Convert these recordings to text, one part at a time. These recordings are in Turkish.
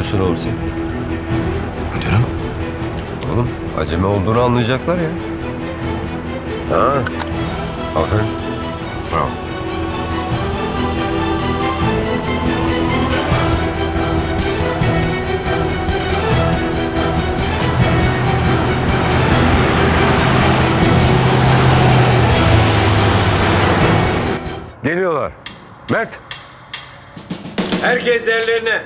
yapıyorsun oğlum sen? Müdürüm. Oğlum acemi olduğunu anlayacaklar ya. Ha. Aferin. Bravo. Geliyorlar. Mert. Herkes yerlerine.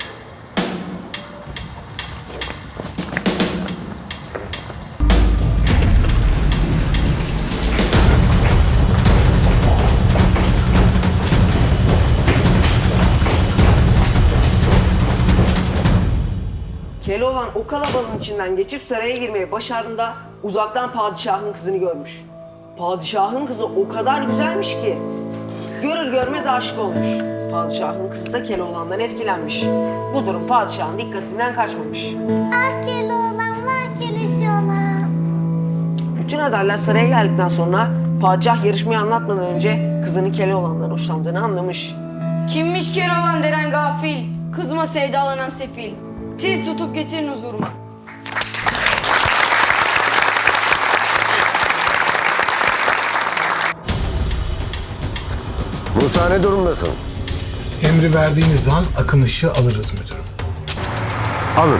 Keloğlan o kalabalığın içinden geçip saraya girmeyi başardığında uzaktan padişahın kızını görmüş. Padişahın kızı o kadar güzelmiş ki görür görmez aşık olmuş. Padişahın kızı da Keloğlan'dan etkilenmiş. Bu durum padişahın dikkatinden kaçmamış. Ah Keloğlan, vah Keloğlan. Bütün adaylar saraya geldikten sonra padişah yarışmayı anlatmadan önce kızının Keloğlan'dan hoşlandığını anlamış. Kimmiş Keloğlan denen gafil, kızıma sevdalanan sefil. Tiz tutup getirin huzuruma. Musa ne durumdasın? Emri verdiğiniz an akın ışığı alırız müdürüm. Alın.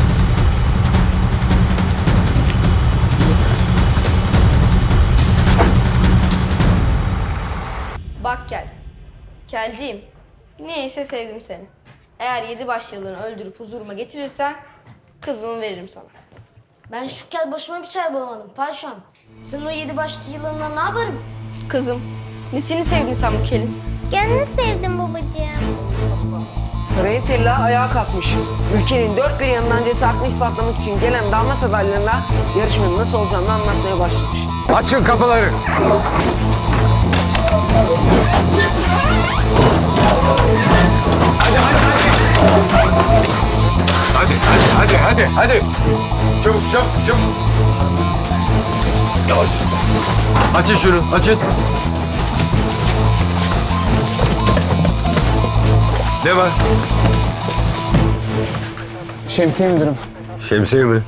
Kelciğim. Niyeyse sevdim seni. Eğer yedi baş yıldığını öldürüp huzuruma getirirsen kızımı veririm sana. Ben şu kel başıma bir çay bulamadım paşam. Sen o yedi başlı yılanla ne yaparım? Kızım, nesini sevdin sen bu kelin? Gönlünü sevdim babacığım. Sarayın tellahı ayağa kalkmış. Ülkenin dört bir yanından cesaretini ispatlamak için gelen damat adaylarına yarışmanın nasıl olacağını anlatmaya başlamış. Açın kapıları. Hadi, hadi, hadi, hadi, hadi. Çabuk, çabuk, çabuk. Yavaş. Açın şunu, açın. Ne var? Şemsiye müdürüm. Şemsiye mi?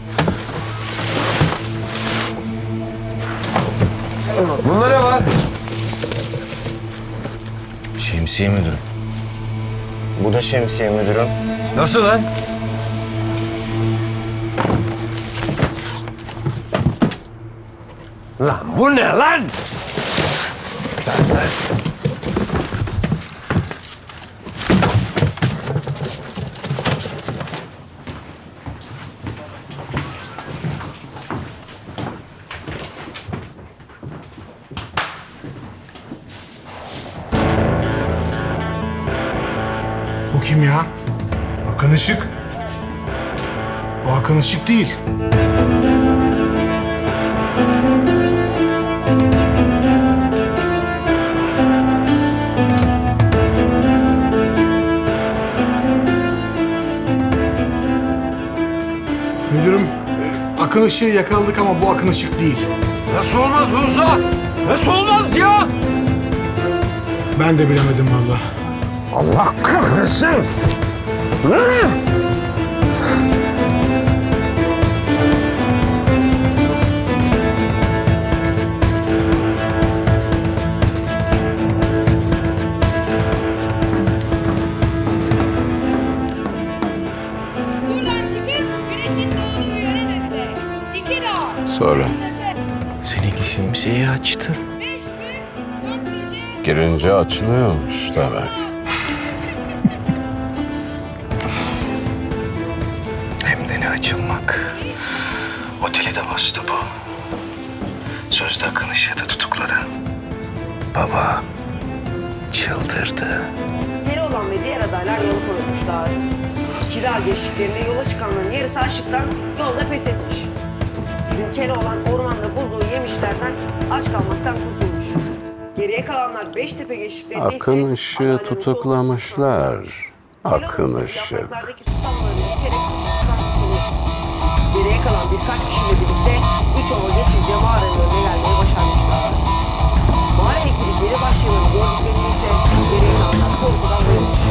Bunda ne var? Şemsiye müdürüm. Bu da şemsiye müdürüm. Nasıl lan? Lan bu ne lan? Bu Akın Işık. O Akın Işık değil. Müdürüm, e, Akın Işık'ı yakaladık ama bu Akın Işık değil. Nasıl olmaz Musa? Nasıl olmaz ya? Ben de bilemedim vallahi. Allah kahretsin. Buradan çıkıp güneşin doğduğu yöne dönüle. İki dağ, Sonra Seninki şemsiyeyi açtı. beş gün, dört gece, girince açılıyormuş demek. Açılmak. Oteli de bastı bu. Sözde Akın Işık'ı da tutukladı. Baba çıldırdı. Keloğlan ve diğer adaylar yola koyulmuşlar. Kira geçtiklerinde yola çıkanların yarısı açlıktan yolda pes etmiş. Bizim Keloğlan ormanda bulduğu yemişlerden aç kalmaktan kurtulmuş. Geriye kalanlar Beştepe geçtiklerinde Akın ışığı tutuklamışlar. Akın ışık. yapraklardaki susamlarını içerek geriye kalan birkaç kişiyle birlikte 3 ova geçince mağaranın önüne gelmeyi başarmışlardı. Mağaraya girip geri başlayanın gördüklerini ise geriye kalanlar korkudan bayılmıştı.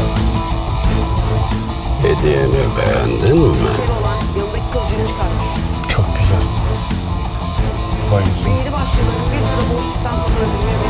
Hediyemi beğendin mi? olan yanındaki kılıcını çıkarmış. Çok güzel. Bayıldım. Geri başlayanın bir süre boşluktan sonra öldürmeye